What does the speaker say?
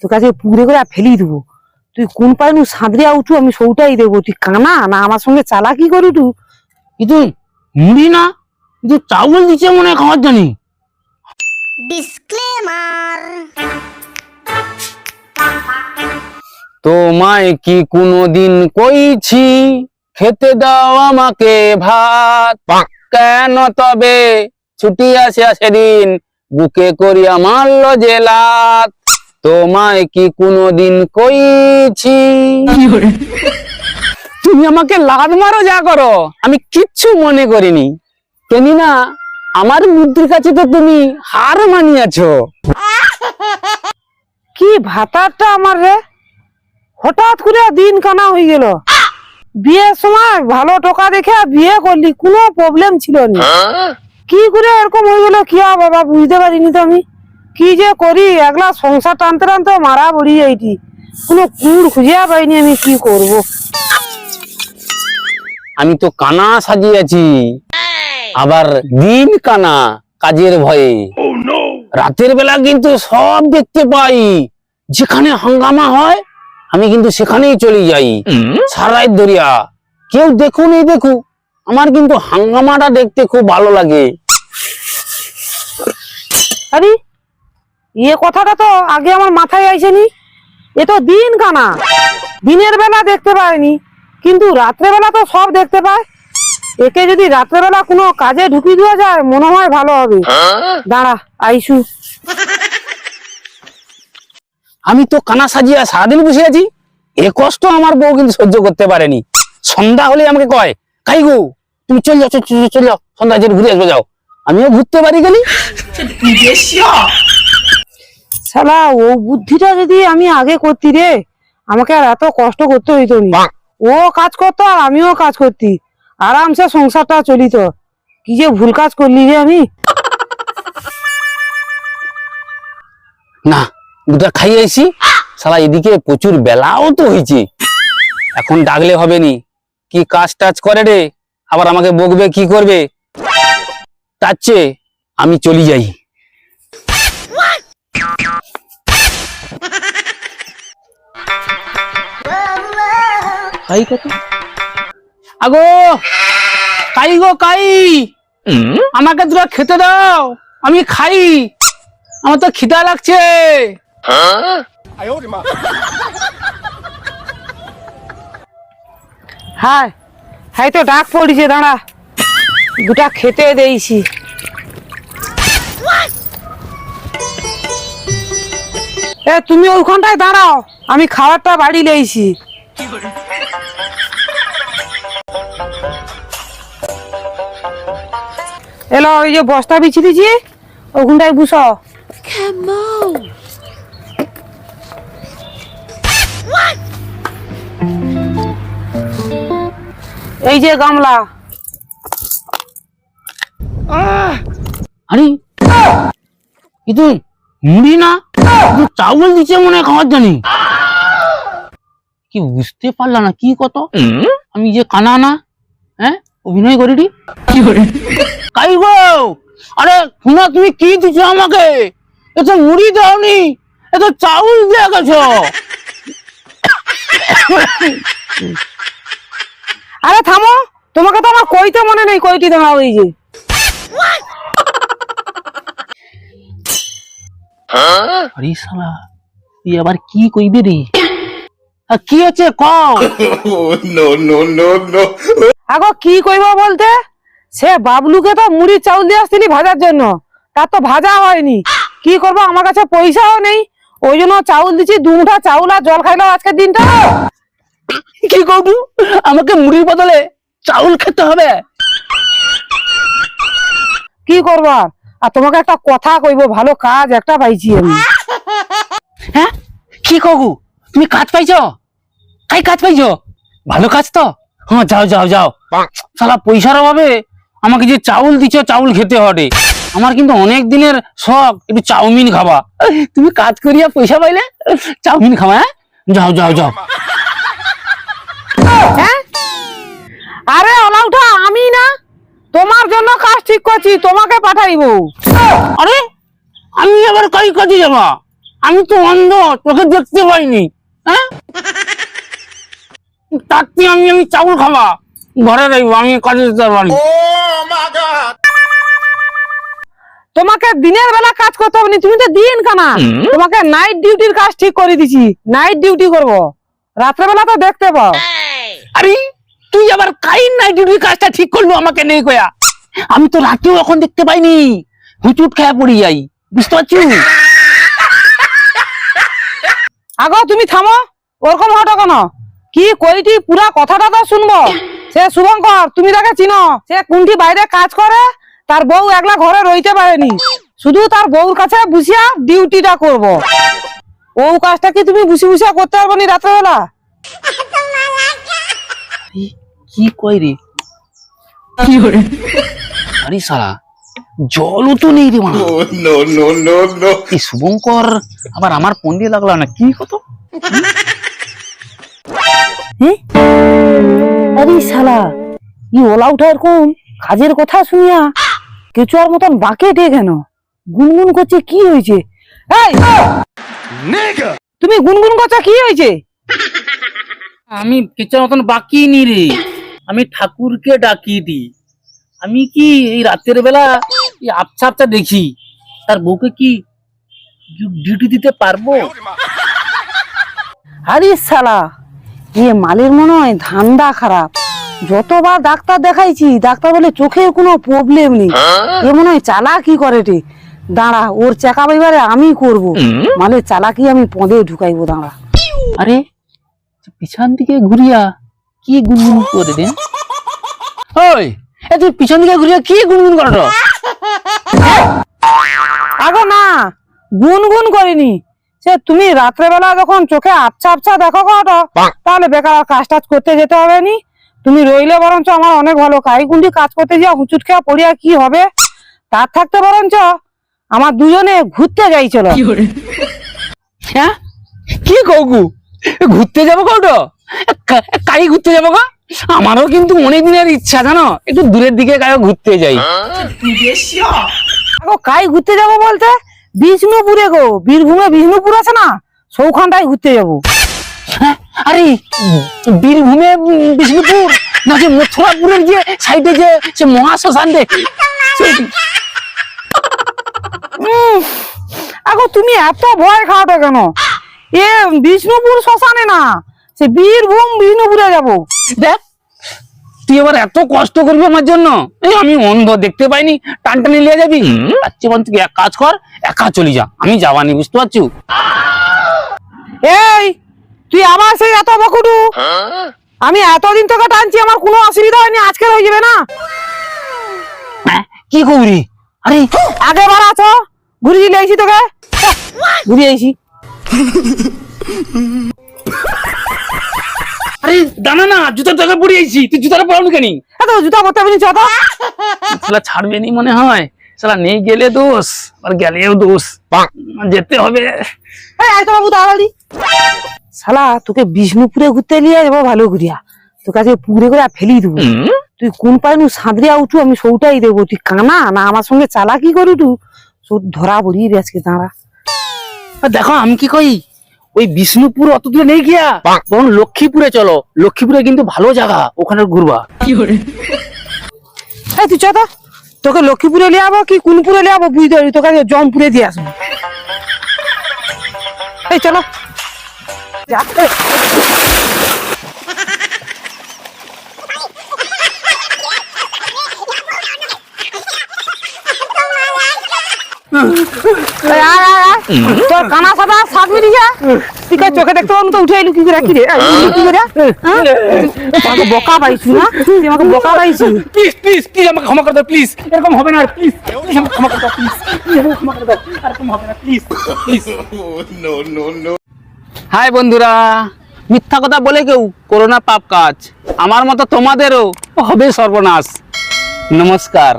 তোর কাছে পুকুরে করে ফেলি দেবো। তুই কোন পাইনু সাঁদরিয়া উঠু আমি সৌটাই দেবো। তুই কানা না আমার সঙ্গে চালাকি করি তু। কিন্তু মুড়ি না? কিন্তু চাউল দিচ্ছে মনে হয় খাওয়ার জানি ডিসক্লেমার তোমায় কি কোনোদিন কইছি খেতে দাও আমাকে ভাত। কেন তবে ছুটি আসে সেদিন বুকে করিয়া মারল জেলাত তোমায় কি কোনোদিন কইছি? তুমি আমাকে লাদ মারো যা করো। আমি কিচ্ছু মনে করিনি। কেনি না আমার বুদ্ধির কাছে তো তুমি হার মানিয়াছো। কি ভাতারটা আমার রে? হঠাৎ করে দিন কানা হয়ে গেল। বিয়ের সময় ভালো টোকা দেখে বিয়ে করলি কোনো প্রবলেম ছিল না। কি করে এরকম হয়ে গেল? কি আর বাবা বুঝতে পারিনি তো আমি। কি যে করি? একলা সংসার টানতে টানতে মারা পড়ি যাইটি কোনো কুড় খুঁজিয়া পাইনি আমি কি করব। আমি তো কানা সাজিয়েছি। আবার দিন কানা কাজের ভয়ে। রাতের বেলা কিন্তু সব দেখতে পাই। যেখানে হাঙ্গামা হয় আমি কিন্তু সেখানেই চলে যাই। সারাই দরিয়া কেউ দেখুন এই দেখু আমার কিন্তু হাঙ্গামাটা দেখতে খুব ভালো লাগে। আরে ইয়ে কথাটা তো আগে আমার মাথায় আইসেনি এ তো দিন কানা দিনের বেলা দেখতে পায়নি কিন্তু রাত্রে বেলা তো সব দেখতে পায় একে যদি রাত্রেবেলা কোনো কাজে ঢুকিয়ে দেওয়া যায় মনে হয় ভালো হবে দাঁড়া আইসু আমি তো কানা সাজিয়া সারাদিন বসে আছি এ কষ্ট আমার বউ কিন্তু সহ্য করতে পারেনি সন্ধ্যা হলে আমাকে কয় কাই গো তুমি চল যাও চল যাও সন্ধ্যা ঘুরে আসবে যাও আমিও ঘুরতে পারি গেলি শালা ও বুদ্ধিটা যদি আমি আগে করতি রে। আমাকে আর এত কষ্ট করতে হইতো না। ও কাজ করতো আর আমিও কাজ করতি। আরামসে সংসারটা চলিত। কি যে ভুল কাজ করলি রে আমি। না দুটা খাই আইছি। সালা এদিকে প্রচুর বেলাও তো হয়েছে এখন ডাকলে হবে নি। কি কাজ টাজ করে রে? আবার আমাকে বকবে কি করবে? তার চেয়ে আমি চলি যাই। কাই কত? আগো কাই গো কাই? আমাকে দুটো খেতে দাও আমি খাই। আমার তো খিদা লাগছে। হায় হাই তো ডাক পড়িছে দাঁড়া। দুটা খেতে দেইছি এ তুমি ওইখানটায় দাঁড়াও আমি খাবারটা বাড়ি লেইছি এলো ওই যে বস্তা বিছিয়ে দিছি ওখানটায় বুঝো এই যে গামলা। আরে কিন্তু মুড়ি না? চাউল দিচ্ছে মনে হয় খাওয়ার জানি কি বুঝতে পারলাম না কি কত? আমি যে কানা না হ্যাঁ? অভিনয় করিনি? কাই গো? আরে শোনা তুমি কি দিছো আমাকে? এ তো মুড়ি দাওনি এ চাউল দিয়ে গেছো। আরে থামো তোমাকে তো আমার কইতে মনে নেই কইটি দাঁড়াও এই যে। আরে শালা তুই আবার কি কইবে রে? আর কি আছে কও? আগো কি কইব বলতে? সে বাবলুকে তো মুড়ি চাউল দিয়ে আসছিলি ভাজার জন্য। তার তো ভাজা হয়নি। কি করব? আমার কাছে পয়সাও নেই। ওই জন্য চাউল দিচ্ছি দু মুঠা চাউল আর জল খাইলাম আজকের দিনটা। কি করব? আমাকে মুড়ির বদলে চাউল খেতে হবে। কি করব আর? তোমাকে একটা কথা কইবো ভালো কাজ একটা পাইছি আমি। হ্যাঁ? কি কগু? তুমি কাজ পাইছো? কাই কাজ পাইছো? ভালো কাজ তো? হ্যাঁ যাও যাও যাও। শালা পয়সার অভাবে আমাকে যে চাউল দিছো চাউল খেতে হবে। আমার কিন্তু অনেক দিনের শখ একটু চাউমিন খাবা। তুমি কাজ করিয়া পয়সা পাইলে চাউমিন খাবা হ্যাঁ? যাও যাও যাও। হ্যাঁ? আরে অলাউঠা আমি না তোমার জন্য কাজ ঠিক করছি তোমাকে পাঠাইবো। আরে আমি আবার কাই কাজে যাবা? আমি তো অন্ধ তোকে দেখতে পাইনি হ্যাঁ? তার থেকে আমি আমি চাউল খাবা। ঘরে রইব আমি কাজে যেতে পারি তোমাকে দিনের বেলা কাজ করতে হবে তুমি তো দিন কানা। তোমাকে নাইট ডিউটির কাজ ঠিক করে দিছি নাইট ডিউটি করব। রাত্রে বেলা তো দেখতে পাও। আরে তুই আবার কাইন নাই ডিউটির কাজটা ঠিক করল আমাকে নেই কয়া? আমি তো রাতেও এখন দেখতে পাইনি। হুচুট খেয়ে পড়ি যাই বুঝতে পারছি? আগো তুমি থামো। ওরকম হটো কেন? কি কইটি পুরা কথাটা তো শুনব। সে শুভঙ্কর তুমি তাকে চিনো। সে কোনটি বাইরে কাজ করে? তার বউ একলা ঘরে রইতে পারেনি। শুধু তার বউর কাছে বুঝিয়া ডিউটিটা করব। ও কাজটা কি তুমি বুঝি বুঝিয়া করতে পারব নি রাত্রেবেলা? কি কই রে? আরে সারা জলও তো নেই রে মা no, no, no, no. এই শুভঙ্কর আবার আমার ফোন দিয়ে লাগল না? কি কত? আরে শালা ই ওলা উঠা এরকম কাজের কথা শুনিয়া কেচুয়ার মতন বাঁকে ডে কেন? গুনগুন করছে কি হয়েছে? এই! তুমি গুনগুন করছ কি হয়েছে? আমি কিচের মতন বাকি নি রে। আমি ঠাকুরকে ডাকি দি। আমি কি এই রাতের বেলা এই আবছা আবছা দেখি? তার বউকে কি ডিউটি দিতে পারব? আরে সালা এ মালের মনে হয় ধান্দা খারাপ। যতবার ডাক্তার দেখাইছি ডাক্তার বলে চোখের কোনো প্রবলেম নেই। এ মনে হয় চালাকি করে রে। দাঁড়া ওর চেকা এবারে আমি করব। মালের চালাকি আমি পদে ঢুকাইবো দাঁড়া। আরে পিছন দিকে ঘুরিয়া কি গুনগুন করে রে? ওই এ তুই পিছন দিকে ঘুরিয়া কি গুনগুন কর? আগো না গুনগুন করিনি। সে তুমি রাত্রেবেলা যখন চোখে আবছা আবছা দেখো কটো তাহলে বেকার আর কাজ টাজ করতে যেতে হবে নি? তুমি রইলে বরঞ্চ আমার অনেক ভালো। কাই কুন্ডি কাজ করতে যা হুচুট খেয়া পড়িয়া কি হবে? তার থাকতে বরঞ্চ আমার দুজনে ঘুরতে যাই চলো হ্যাঁ? কি কৌকু? ঘুরতে যাব কৌটো কাই ঘুরতে যাব গো আমারও কিন্তু অনেক দিনের ইচ্ছা জানো? একটু দূরের দিকে গায়ে ঘুরতে যাই। আগো কাই ঘুরতে যাব বলতে? বিষ্ণুপুরে গো। বীরভূমে বিষ্ণুপুর আছে না? সৌখানটাই ঘুরতে যাব। হ্যাঁ, আরে বীরভূমে বিষ্ণুপুর? না যে মথুরাপুরের যে সাইডে যে সে মহাশ্মশান রে? আগো তুমি এত ভয় খাওয়াতে কেন? এ বিষ্ণুপুর শ্মশানে না সে বীরভূম বিষ্ণুপুরে যাব। দেখ তুই আবার এত কষ্ট করবি আমার জন্য? এই আমি অন্ধ দেখতে পাইনি। টানটানি নিয়ে যাবি? তার চেয়ে তুই এক কাজ কর একা চলে যা। আমি যাবানি বুঝতে পারছ এই তুই আমার সেই এত বকুটু আমি এতদিন তোকে টানছি আমার কোনো অসুবিধা হয়নি আজকে হয়ে যাবে না। হ্যাঁ, কি করবি? আরে আগে বার আছো ঘুরিয়ে নিয়ে আইছি তোকে। ঘুরিয়ে আইছি। আরে দানা না জুতার জায়গা পড়ে আইছি। তুই জুতাটা পড়ানো কেন? এত জুতা করতে হবে চত শালা ছাড়বে নি মনে হয়। শালা নেই গেলে দোষ আর গেলেও দোষ। যেতে হবে। এই আয় তো বাবু তাড়াতাড়ি। শালা তোকে বিষ্ণুপুরে ঘুরতে নিয়ে যাব ভালো ঘুরিয়া তোর কাছে পুকুরে করে ফেলি দেবো। তুই কোন পাইনু সাঁদরিয়া উঠু আমি সৌটাই দেবো। তুই কানা না আমার সঙ্গে চালাকি করি তু সব ধরা বড়িয়ে আজকে দাঁড়া। দেখো আমি কি কই? ওই বিষ্ণুপুর অত দূরে নেই গিয়া? বরং লক্ষ্মীপুরে চলো। লক্ষ্মীপুরে কিন্তু ভালো জায়গা ওখানে ঘুরবা। কি এই তুই চত তোকে লক্ষ্মীপুরে নিয়ে যাব কি কোনপুরে নিয়ে যাব বুঝতে পারি তোকে জমপুরে দিয়ে আসব। এই চলো। তোর কানা সাদা সাত মিনিট তুই কে চোখে দেখতে পারব তো উঠে এলু কি করে কি রে? কি করে? হ্যাঁ? আমাকে বকা পাইছি না? তুই আমাকে বকা পাইছি? প্লিজ প্লিজ প্লিজ আমাকে ক্ষমা করে দাও প্লিজ এরকম হবে না প্লিজ প্লিজ আমাকে ক্ষমা করে দাও প্লিজ ক্ষমা করে দাও এরকম হবে না please please no, no, no. Hi বন্ধুরা, মিথ্যা কথা বলে কেউ করোনা পাপ কাজ। আমার মতো তোমাদেরও হবে সর্বনাশ। নমস্কার।